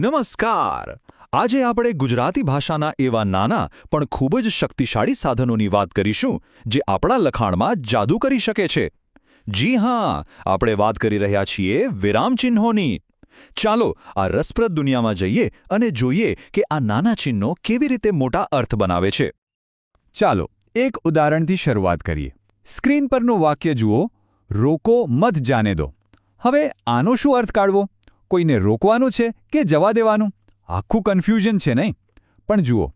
નમસ્કાર. આજે આપણે ગુજરાતી ભાષાના એવા નાના પણ ખૂબ જ શક્તિશાળી સાધનોની વાત કરીશું, જે આપણા લખાણમાં જાદુ કરી શકે છે. જી હા, આપણે વાત કરી રહ્યા છીએ વિરામચિહ્નોની ચાલો, આ રસપ્રદ દુનિયામાં જઈએ અને જોઈએ કે આ નાના ચિહ્નો કેવી રીતે મોટા અર્થ બનાવે છે. ચાલો, એક ઉદાહરણથી શરૂઆત કરીએ. સ્ક્રીન પરનું વાક્ય જુઓ, રોકો મત જાને દો. હવે આનો શું અર્થ કાઢવો? કોઈને રોકવાનું છે કે જવા દેવાનું? આખું કન્ફ્યુઝન છે નહીં? પણ જુઓ,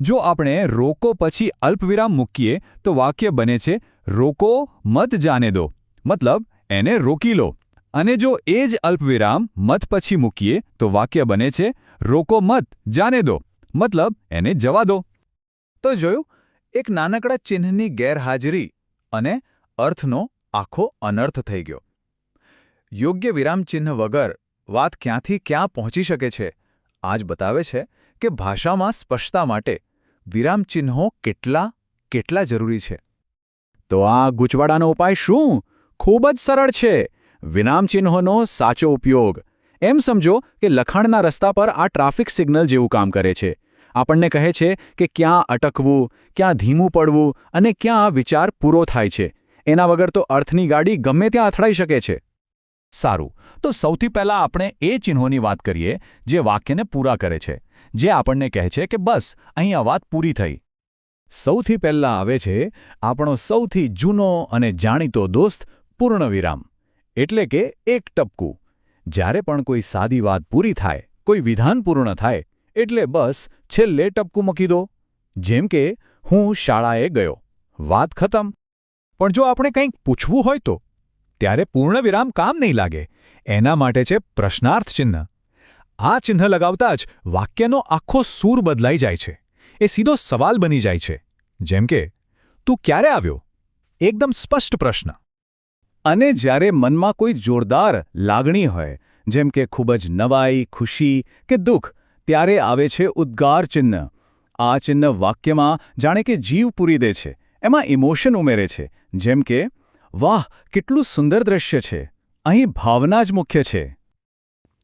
જો આપણે રોકો પછી અલ્પવિરામ મૂકીએ, તો વાક્ય બને છે, રોકો મત જાને દો. મતલબ, એને રોકી લો. અને જો એ જ અલ્પવિરામ મત પછી મૂકીએ, તો વાક્ય બને છે, રોકો મત જાને દો. મતલબ, એને જવા દો. તો જોયું, એક નાનકડા ચિહ્નની ગેરહાજરી અને અર્થનો આખો અનર્થ થઈ ગયો. યોગ્ય વિરામચિહ્ન વગર વાત ક્યાંથી ક્યાં પહોંચી શકે છે, આજ બતાવે છે કે ભાષામાં સ્પષ્ટતા માટે વિરામચિહ્નો કેટલા કેટલા જરૂરી છે. તો આ ગૂંચવાડાનો ઉપાય શું? ખૂબ જ સરળ છે. વિરામચિહ્નોનો સાચો ઉપયોગ. એમ સમજો કે લખાણના રસ્તા પર આ ટ્રાફિક સિગ્નલ જેવું કામ કરે છે. આપણને કહે છે કે ક્યાં અટકવું, ક્યાં ધીમું પડવું અને ક્યાં વિચાર પૂરો થાય છે. એના વગર તો અર્થની ગાડી ગમે ત્યાં અથડાઈ શકે છે. સારું. તો સૌથી પહેલાં આપણે એ ચિહ્નોની વાત કરીએ, જે વાક્યને પૂરા કરે છે, જે આપણને કહે છે કે બસ, અહીં આ વાત પૂરી થઈ. સૌથી પહેલાં આવે છે, આપણો સૌથી જૂનો અને જાણીતો દોસ્ત પૂર્ણવિરામ, એટલે કે એક ટપકું. જ્યારે પણ કોઈ સાદી વાત પૂરી થાય, કોઈ વિધાન પૂર્ણ થાય, એટલે બસ છેલ્લે ટપકું મૂકી દો. જેમ કે, હું શાળાએ ગયો. વાત ખતમ. પણ જો આપણે કંઈક પૂછવું હોય તો? ત્યારે પૂર્ણવિરામ કામ નહીં લાગે. એના માટે છે પ્રશ્નાર્થ ચિહ્ન. આ ચિહ્ન લગાવતા જ વાક્યનો આખો સૂર બદલાઈ જાય છે. એ સીધો સવાલ બની જાય છે. જેમ કે, તું ક્યારે આવ્યો? એકદમ સ્પષ્ટ પ્રશ્ન. અને જ્યારે મનમાં કોઈ જોરદાર લાગણી હોય, જેમ કે ખૂબ જ નવાઈ, ખુશી કે દુઃખ, ત્યારે આવે છે ઉદ્ગાર ચિહ્ન. આ ચિહ્ન વાક્યમાં જાણે કે જીવ પૂરી દે છે. એમાં ઇમોશન ઉમેરે છે. જેમ કે વાહ, કેટલું સુંદર દ્રશ્ય છે. અહીં ભાવના જ મુખ્ય છે.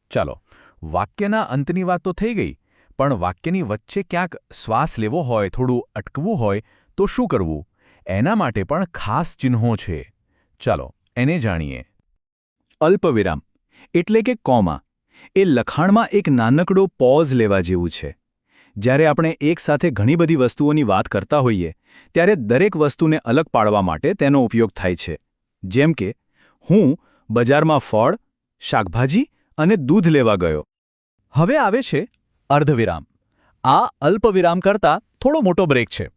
ચાલો, વાક્યના અંતની વાત તો થઈ ગઈ, પણ વાક્યની વચ્ચે ક્યાંક શ્વાસ લેવો હોય, થોડું અટકવું હોય, તો શું કરવું? એના માટે પણ ખાસ ચિહ્નો છે. ચાલો, એને જાણીએ. અલ્પવિરામ, એટલે કે કોમા, એ લખાણમાં એક નાનકડો પોઝ લેવા જેવું છે. જ્યારે આપણે એકસાથે ઘણી બધી વસ્તુઓની વાત કરતા હોઈએ, ત્યારે દરેક વસ્તુને અલગ પાડવા માટે તેનો ઉપયોગ થાય છે. જેમ કે, હું બજારમાં ફળ, શાકભાજી અને દૂધ લેવા ગયો. હવે આવે છે અર્ધવિરામ. આ અલ્પવિરામ કરતાં થોડો મોટો બ્રેક છે.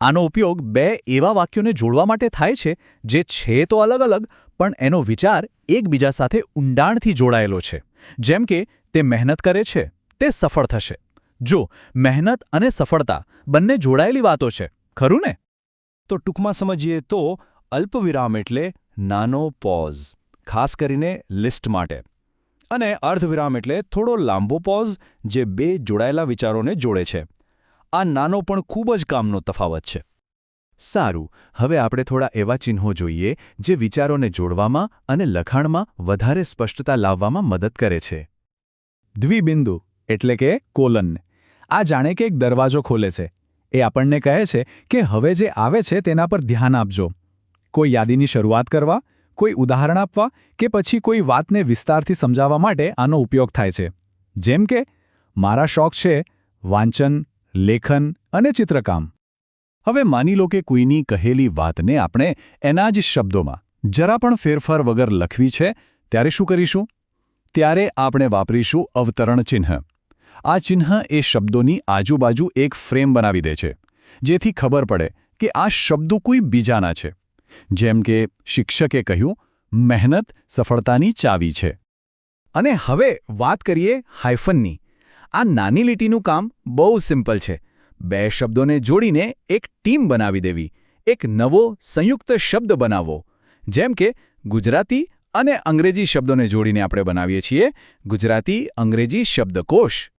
આનો ઉપયોગ બે એવા વાક્યોને જોડવા માટે થાય છે જે છે તો અલગ અલગ, પણ એનો વિચાર એકબીજા સાથે ઊંડાણથી જોડાયેલો છે. જેમ કે, તે મહેનત કરે છે, તે સફળ થશે. જો, મહેનત અને સફળતા બંને જોડાયેલી વાતો છે, ખરું ને? તો ટૂંકમાં સમજીએ તો અલ્પવિરામ એટલે નાનો પોઝ, ખાસ કરીને લિસ્ટ માટે. અને અર્ધવિરામ એટલે થોડો લાંબો પોઝ જે બે જોડાયેલા વિચારોને જોડે છે. આ નાનો પણ ખૂબ જ કામનો તફાવત છે. સારું, હવે આપણે થોડા એવા ચિહ્નો જોઈએ જે વિચારોને જોડવામાં અને લખાણમાં વધારે સ્પષ્ટતા લાવવામાં મદદ કરે છે. દ્વિબિંદુ એટલે કે કોલન. આ જાણે કે એક દરવાજો ખોલે છે. એ આપણને કહે છે કે હવે જે આવે છે તેના પર ધ્યાન આપજો. કોઈ યાદીની શરૂઆત કરવા, કોઈ ઉદાહરણ આપવા કે પછી કોઈ વાતને વિસ્તારથી સમજાવવા માટે આનો ઉપયોગ થાય છે. જેમ કે, મારા શોખ છે વાંચન, લેખન અને ચિત્રકામ. હવે માની લો કે કોઈની કહેલી વાતને આપણે એના જ શબ્દોમાં, જરા પણ ફેરફાર વગર લખવી છે, ત્યારે શું કરીશું? ત્યારે આપણે વાપરીશું અવતરણ ચિહ્ન. આ ચિહ્ન એ શબ્દોની આજુબાજુ એક ફ્રેમ બનાવી દે છે, જેથી ખબર પડે કે આ શબ્દો કોઈ બીજાના છે. જેમ કે, શિક્ષકે કહ્યું, મહેનત સફળતાની ચાવી છે. અને હવે વાત કરીએ હાઇફનની આ નાની લીટીનું કામ બહુ સિમ્પલ છે. બે શબ્દોને જોડીને એક ટીમ બનાવી દેવી. એક નવો, સંયુક્ત શબ્દ બનાવવો. જેમ કે, ગુજરાતી અને અંગ્રેજી શબ્દોને જોડીને આપણે બનાવીએ છીએ ગુજરાતી અંગ્રેજી શબ્દકોશ.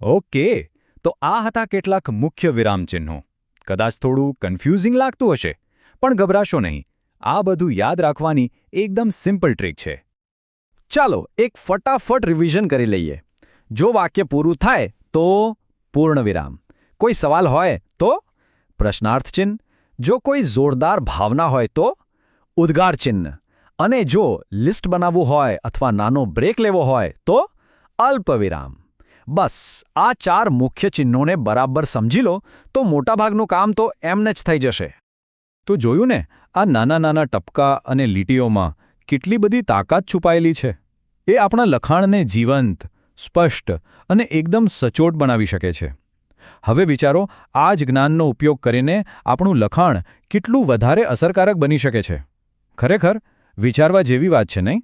ઓકે, તો આ હતા કેટલાક મુખ્ય વિરામચિહ્નો. કદાચ થોડું કન્ફ્યુઝિંગ લાગતું હશે, પણ ગભરાશો નહીં. આ બધું યાદ રાખવાની એકદમ સિમ્પલ ટ્રીક છે. ચાલો એક ફટાફટ રિવિઝન કરી લઈએ. જો વાક્ય પૂરું થાય તો પૂર્ણ વિરામ. કોઈ સવાલ હોય તો પ્રશ્નાર્થ ચિહ્ન. જો કોઈ જોરદાર ભાવના હોય તો ઉદ્ગાર ચિહ્ન. અને જો લિસ્ટ બનાવવું હોય અથવા નાનો બ્રેક લેવો હોય તો અલ્પવિરામ બસ, આ ચાર મુખ્ય ચિહ્નોને બરાબર સમજી લો, તો મોટાભાગનું કામ તો એમને જ થઈ જશે. તો જોયું ને, આ નાના નાના ટપકા અને લીટીઓમાં કેટલી બધી તાકાત છુપાયેલી છે. એ આપણા લખાણને જીવંત, સ્પષ્ટ અને એકદમ સચોટ બનાવી શકે છે. હવે વિચારો, આ જ જ્ઞાનનો ઉપયોગ કરીને આપણું લખાણ કેટલું વધારે અસરકારક બની શકે છે. ખરેખર, વિચારવા જેવી વાત છે, નહીં?